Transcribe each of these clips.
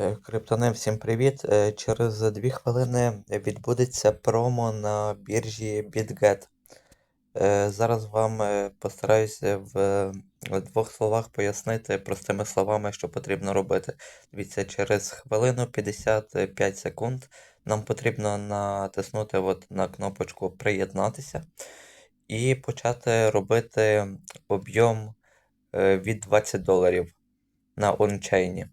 Е, Криптони, всім привіт! Е, Через 2 хвилини відбудеться промо на біржі BitGet. Е, Зараз вам постараюся в двох словах пояснити простими словами, що потрібно робити. Дивіться, через хвилину 55 секунд нам потрібно натиснути от на кнопочку Приєднатися і почати робити об'єм від 20 доларів на ончейні.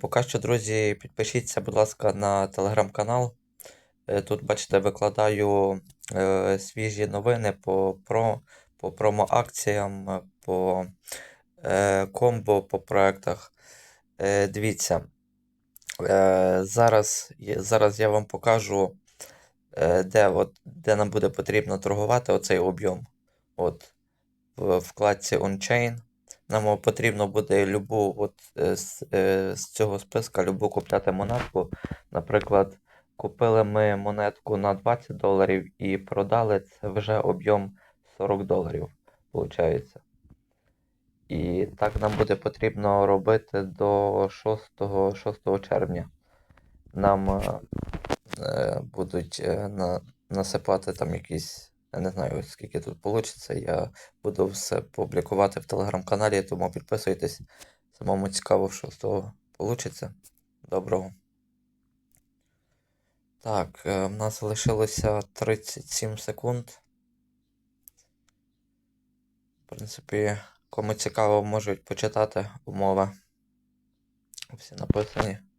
Поки що, друзі, підпишіться, будь ласка, на телеграм-канал. Е, Тут, бачите, викладаю е, свіжі новини по, про, по промо-акціям, по е, комбо, по проектах. Дивіться, зараз, зараз я вам покажу, де, от, де нам буде потрібно торгувати оцей об'єм. От, в вкладці On-Chain. Нам потрібно буде любу от, е, з, е, з цього списка любу купляти монетку. Наприклад, купили ми монетку на 20 доларів і продали це вже об'єм 40 доларів, виходить. І так нам буде потрібно робити до 6, 6 червня. Нам е, будуть е, на, насипати там якісь, я не знаю, скільки тут вийде. Я буду все публікувати в телеграм-каналі, тому підписуйтесь. Самому цікаво, що з того вийде. Доброго. Так, е, в нас залишилося 37 секунд. В принципі, кому цікаво, можуть почитати умови. Всі написані.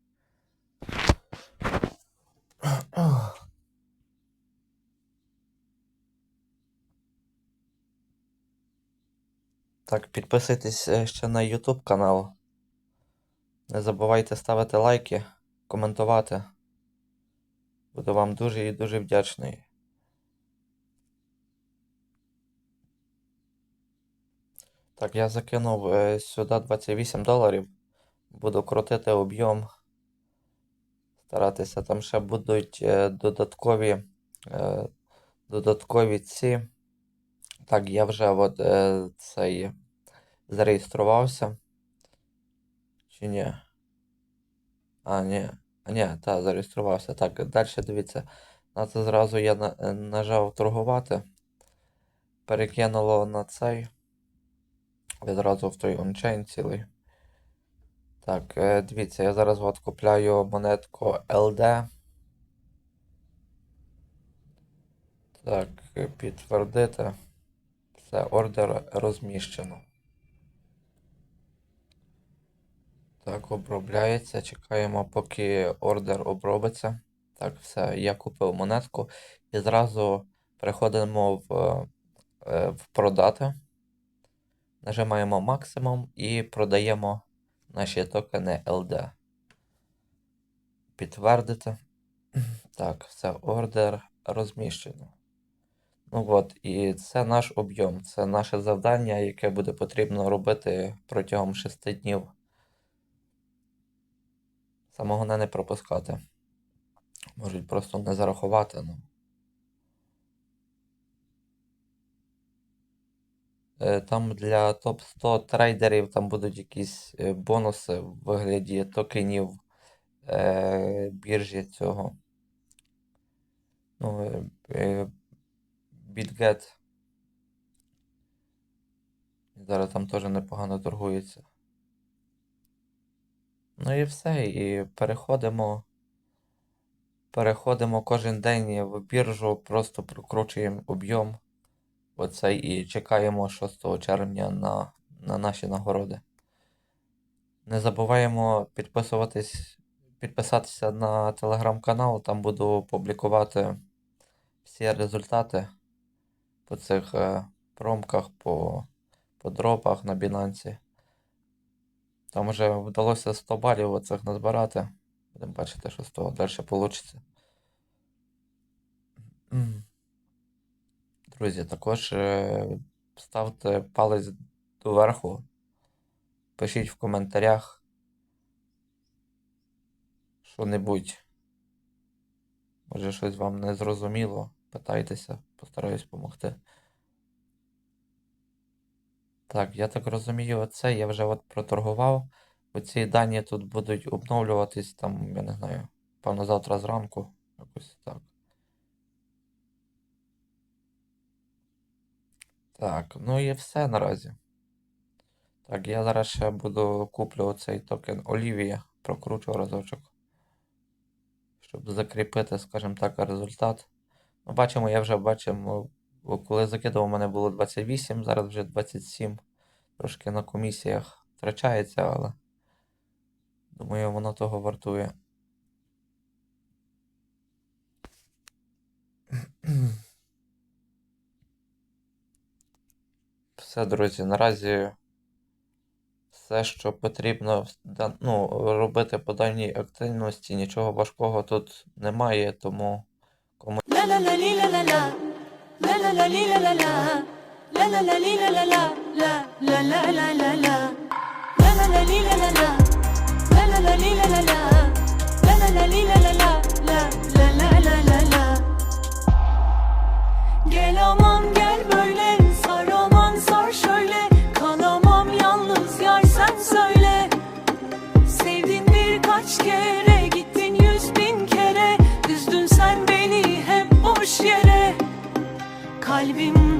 Так, підписуйтесь е, ще на YouTube канал. Не забувайте ставити лайки, коментувати. Буду вам дуже і дуже вдячний. Так, я закинув е, сюди 28 доларів. Буду крутити об'єм. Старатися. Там ще будуть е, додаткові, додаткові ці. Так, я вже от цей зареєструвався. Чи ні? А, ні. А, ні, так, зареєструвався. Так, далі дивіться. На це зразу я на, е, нажав торгувати. Перекинуло на цей. Відразу в той ончейн цілий. Так, е, дивіться, я зараз от купляю монетку LD. Так, е, підтвердити. Все, ордер розміщено. Так, обробляється. Чекаємо, поки ордер обробиться. Так, все, я купив монетку. І зразу переходимо в, е, в продати. Нажимаємо максимум і продаємо наші токени LD. Підтвердити. Так, все, ордер розміщено. Ну от, і це наш об'єм, це наше завдання, яке буде потрібно робити протягом 6 днів. Самого не пропускати. Можуть просто не зарахувати. Ну. Е, Там для топ-100 трейдерів там будуть якісь е, бонуси в вигляді токенів е, біржі цього. Ну, е, е, BitGet. Зараз там теж непогано торгується. Ну і все. І переходимо. Переходимо кожен день в біржу, просто прокручуємо об'єм оцей і чекаємо 6 червня на, на наші нагороди. Не забуваємо підписуватись, підписатися на телеграм-канал, там буду публікувати всі результати по цих е, промках, по, по дропах на Binance. Там вже вдалося 100 балів оцих назбирати. Будемо бачити, що з того далі вийде. Друзі, також е, ставте палець доверху. Пишіть в коментарях що-небудь. Може щось вам не зрозуміло. Питайтеся, постараюсь допомогти. Так, я так розумію, оце я вже от проторгував. Оці дані тут будуть обновлюватись там, я не знаю, певно, завтра зранку. Якось так. Так, ну і все наразі. Так, я зараз ще буду куплю оцей токен Олівія, прокручу разочок. Щоб закріпити, скажімо так, результат. Ну, бачимо, я вже бачимо, о, коли закидав, у мене було 28, зараз вже 27. Трошки на комісіях втрачається, але думаю, воно того вартує. Все, друзі, наразі все, що потрібно ну, робити по даній активності, нічого важкого тут немає, тому кому La la la li la la la. La la la li la la la. La la la la la la. La la la li la la la. La la la li la la la. La la la li la la la. La la la la la la. Gel aman gel kalbim